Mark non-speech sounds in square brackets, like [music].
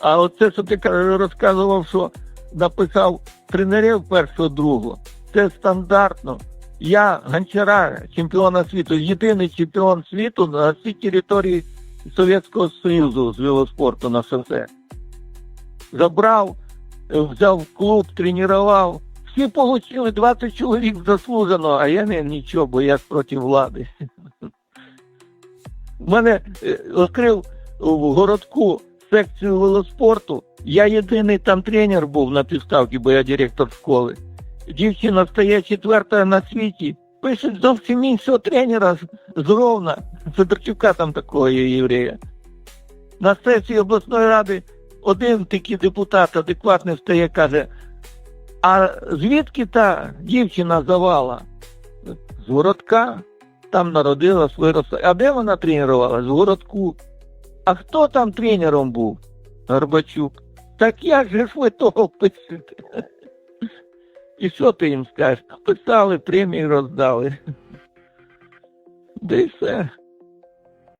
А оце, що ти ка- розказував, що написав тренерів першого другого, це стандартно. Я гончара, чемпіона світу, єдиний чемпіон світу на всій території Совєтського Союзу з велоспорту на шосе. Забрав, е, взяв клуб, тренував. Всі отримали 20 чоловік заслужено, а я не нічого, бо я ж проти влади. [laughs] У мене е, відкрив в городку секцію велоспорту. Я єдиний там тренер був на підставці, бо я директор школи. Дівчина стає четверта на світі. Пишуть зовсім іншого тренера з-. Федорчука там такого єврея. На сесії обласної ради один такий депутат адекватний встає, каже, а звідки та дівчина завала? З городка, там народилась, виросла. А де вона тренувалась? З городку. А хто там тренером був? Горбачук. Так як же ж ви того пишете? І що ти їм скажеш? Писали, премії роздали. Да і все.